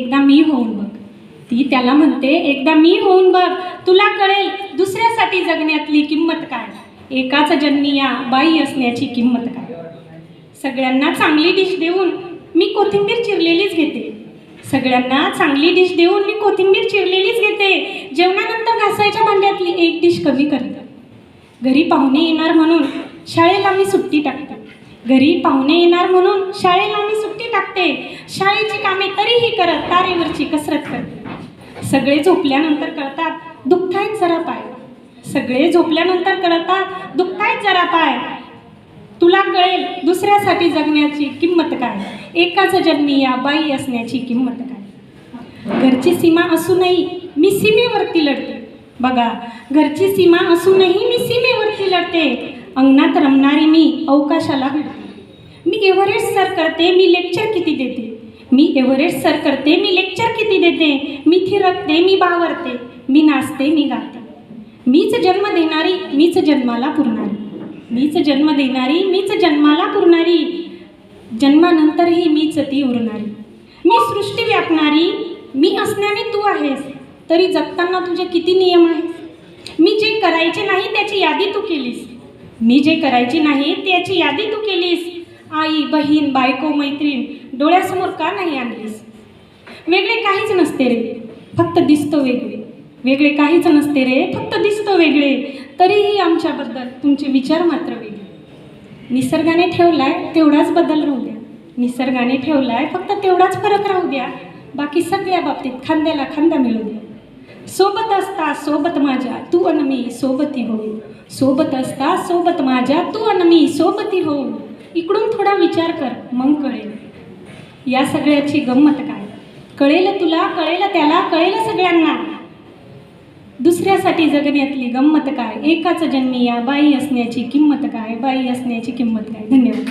एकदा मी होऊन बघ. ती त्याला म्हणते एकदा मी होऊन बघ. तुला कळेल दुसऱ्यासाठी जगण्यातली किंमत काय? एकाच जन्मी या बाई असण्याची किंमत काय? सगळ्यांना चांगली डिश देऊन मी कोथिंबीर चिरलेलीच घेते. सगळ्यांना चांगली डिश देऊन मी कोथिंबीर चिरलेलीच घेते. जेवणानंतर घासायच्या भांड्यातली एक डिश कमी करते. घरी पाहुणे येणार म्हणून शाळेला मी सुट्टी टाकते. घरी पाहुणे येणार म्हणून शाळेला मी सुट्टी टाकते. शाळेची कामे तरीही करत तारेवरची कसरत करते. सगळे झोपल्यानंतर कळतात दुखतायत जरा पाय. सगळे झोपल्यानंतर कळतात दुखतायत जरा पाय. तुला कळेल दुसऱ्यासाठी जगण्याची किंमत काय. एकाच जन्मी या बाई असण्याची किंमत काय. घरची सीमा असूनही मी सीमेवरती लढते. बघा घरची सीमा असूनही मी सीमेवरती लढते. अंगणात रमणारी मी अवकाशाला घडते. मी एव्हरेस्ट सर करते मी लेक्चर किती देते. मी एव्हरेस्ट सर करते मी लेक्चर किती देते मी थिरकते मी बावरते मी नाचते मी गाते. मीच जन्म देणारी मीच जन्माला पुरणारी. मीच जन्म देणारी मीच जन्माला पुरणारी. जन्मानंतरही मीच ती उरणारी. मी सृष्टी व्यापणारी मी असण्याने तू आहेस तरी जगताना तुझे किती नियम आहेत? मी जे करायचे नाही त्याची यादी तू केलीस. मी जे करायचे नाही त्याची यादी तू केलीस. आई बहीण बायको मैत्रीण डोळ्यासमोर का नाही आणलीस? वेगळे काहीच नसते रे. फक्त दिसतो वेगळे. वेगळे काहीच नसते रे. फक्त दिसतो वेगळे. तरीही आमच्याबद्दल तुमचे विचार मात्र वेगळे. निसर्गाने ठेवलाय तेवढाच बदल राहू द्या. निसर्गाने ठेवलाय फक्त तेवढाच फरक राहू द्या. बाकी सगळ्या बाबतीत खांद्याला खांदा मिळू द्या. सोबत असता सोबत माझ्या तू अन मी सोबती होऊ. सोबत असता सोबत माझ्या तू अन मी सोबती होऊ. इकडून थोडा विचार कर मग कळेल. या सगळ्याची गंमत काय? कळेल तुला कळेल त्याला कळेल सगळ्यांना. दुसऱ्यासाठी जगण्यातली गंमत काय? एकाच जन्मी या बाई असण्याची किंमत काय? बाई असण्याची किंमत काय? धन्यवाद.